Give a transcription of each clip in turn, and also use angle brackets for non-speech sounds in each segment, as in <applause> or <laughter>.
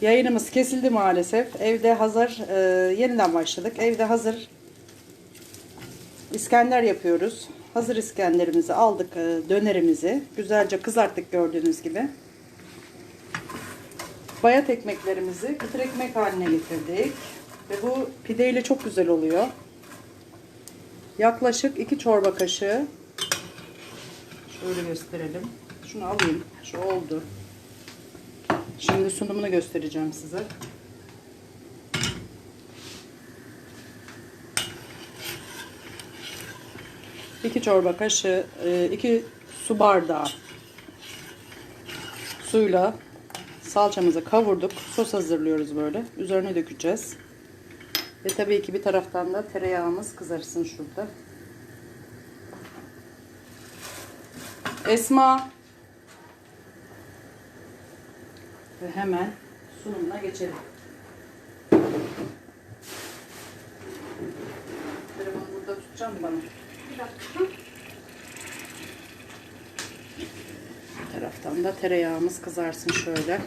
Yayınımız kesildi maalesef. Evde hazır, e, yeniden başladık. Evde hazır İskender yapıyoruz. Hazır İskenderimizi aldık, e, dönerimizi. Güzelce kızarttık gördüğünüz gibi. Bayat ekmeklerimizi kıtır ekmek haline getirdik. Ve bu pideyle çok güzel oluyor. Yaklaşık 2 çorba kaşığı. Şöyle gösterelim. Şunu alayım. Şu oldu. Şimdi sunumunu göstereceğim size. İki çorba kaşığı, e, iki su bardağı suyla salçamızı kavurduk. Sos hazırlıyoruz böyle. Üzerine dökeceğiz. Ve tabii ki bir taraftan da tereyağımız kızarsın şurada. Esma. Ve hemen sunumuna geçelim. Telefonu burada tutacağım bana. Bir dakika. Taraftan da tereyağımız kızarsın şöyle.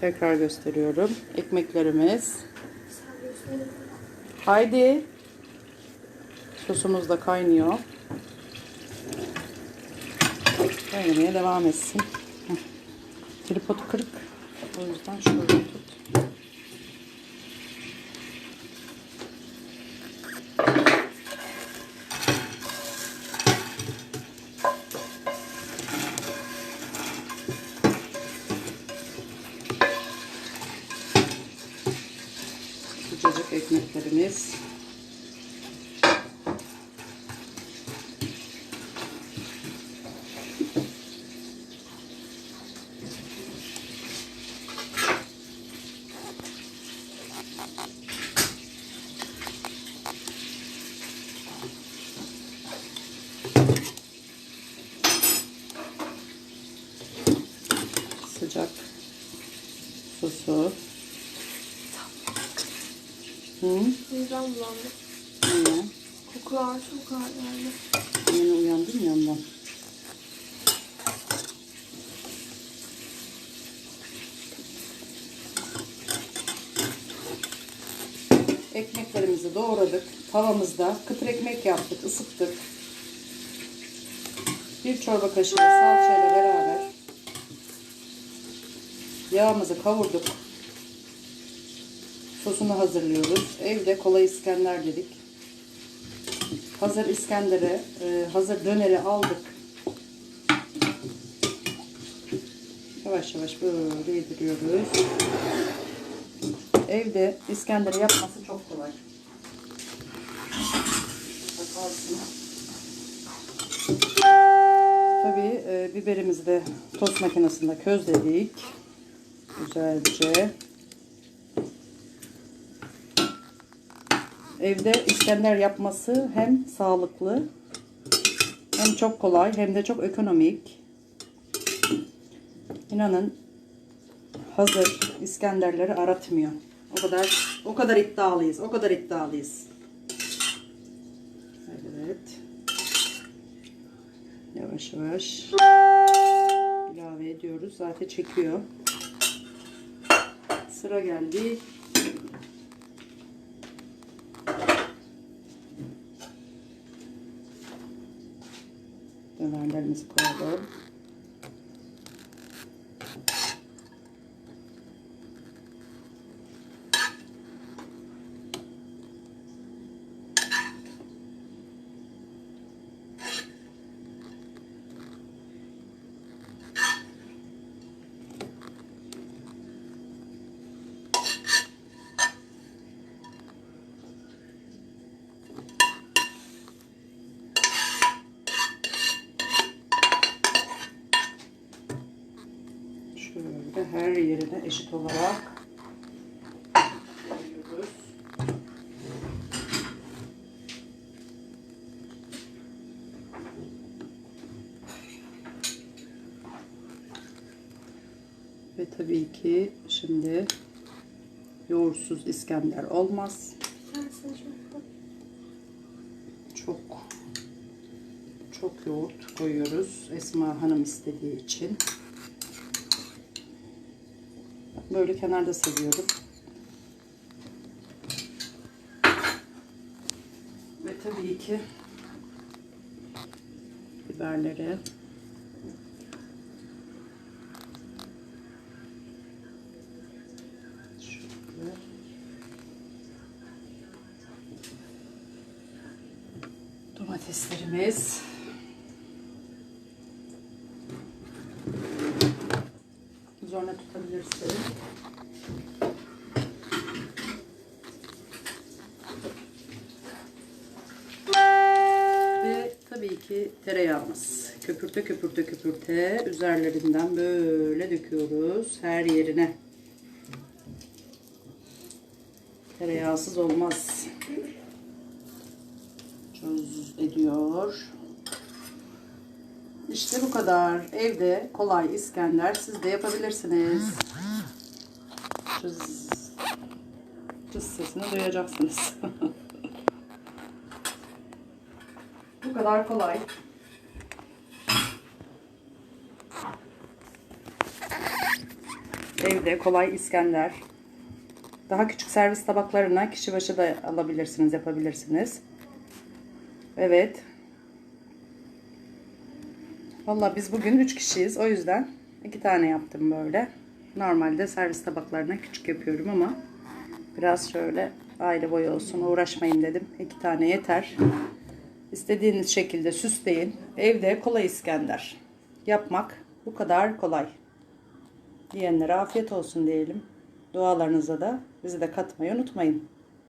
Tekrar gösteriyorum. Ekmeklerimiz. Haydi. Sosumuz da kaynıyor. Kaynamaya devam etsin. Heh. Tripodu kırık. O yüzden şöyle tut. Sıcacık ekmeklerimiz. Hı? Midem bulandı. Aynen. Kokular çok ağır geldi. Yeni uyandım yandan. Ekmeklerimizi doğradık. Tavamızda kıtır ekmek yaptık, ısıttık. Bir çorba kaşığı salçayla beraber yağımızı kavurduk. Sosunu hazırlıyoruz. Evde kolay İskender dedik. Hazır İskender'e, e, hazır döneri aldık. Yavaş yavaş böyle yediriyoruz. Evde İskender yapması çok kolay. Bakarsın. Tabii e, biberimizi de tost makinesinde közledik. Güzelce. Evde İskender yapması hem sağlıklı hem çok kolay hem de çok ekonomik. İnanın hazır İskenderleri aratmıyor. O kadar o kadar iddialıyız. O kadar iddialıyız. Evet. Yavaş yavaş ilave ediyoruz. Zaten çekiyor. Sıra geldi London is crowded Şöyle her yerine eşit olarak koyuyoruz. Ve tabii ki şimdi yoğursuz İskender olmaz. Çok çok yoğurt koyuyoruz. Esma Hanım istediği için. Böyle kenarda seviyorum. Ve tabii ki biberleri. Domateslerimiz. Ki tereyağımız. Köpürte köpürte köpürte üzerlerinden böyle döküyoruz her yerine. Tereyağsız olmaz. Çöz ediyor. İşte bu kadar. Evde kolay İskender. Siz de yapabilirsiniz. Cız, cız sesini duyacaksınız. <laughs> bu kadar kolay. Evde kolay İskender. Daha küçük servis tabaklarına kişi başı da alabilirsiniz, yapabilirsiniz. Evet. Valla biz bugün 3 kişiyiz. O yüzden 2 tane yaptım böyle. Normalde servis tabaklarına küçük yapıyorum ama biraz şöyle aile boyu olsun uğraşmayın dedim. 2 tane yeter. İstediğiniz şekilde süsleyin. Evde kolay İskender. Yapmak bu kadar kolay. Diyenlere afiyet olsun diyelim. Dualarınıza da bizi de katmayı unutmayın.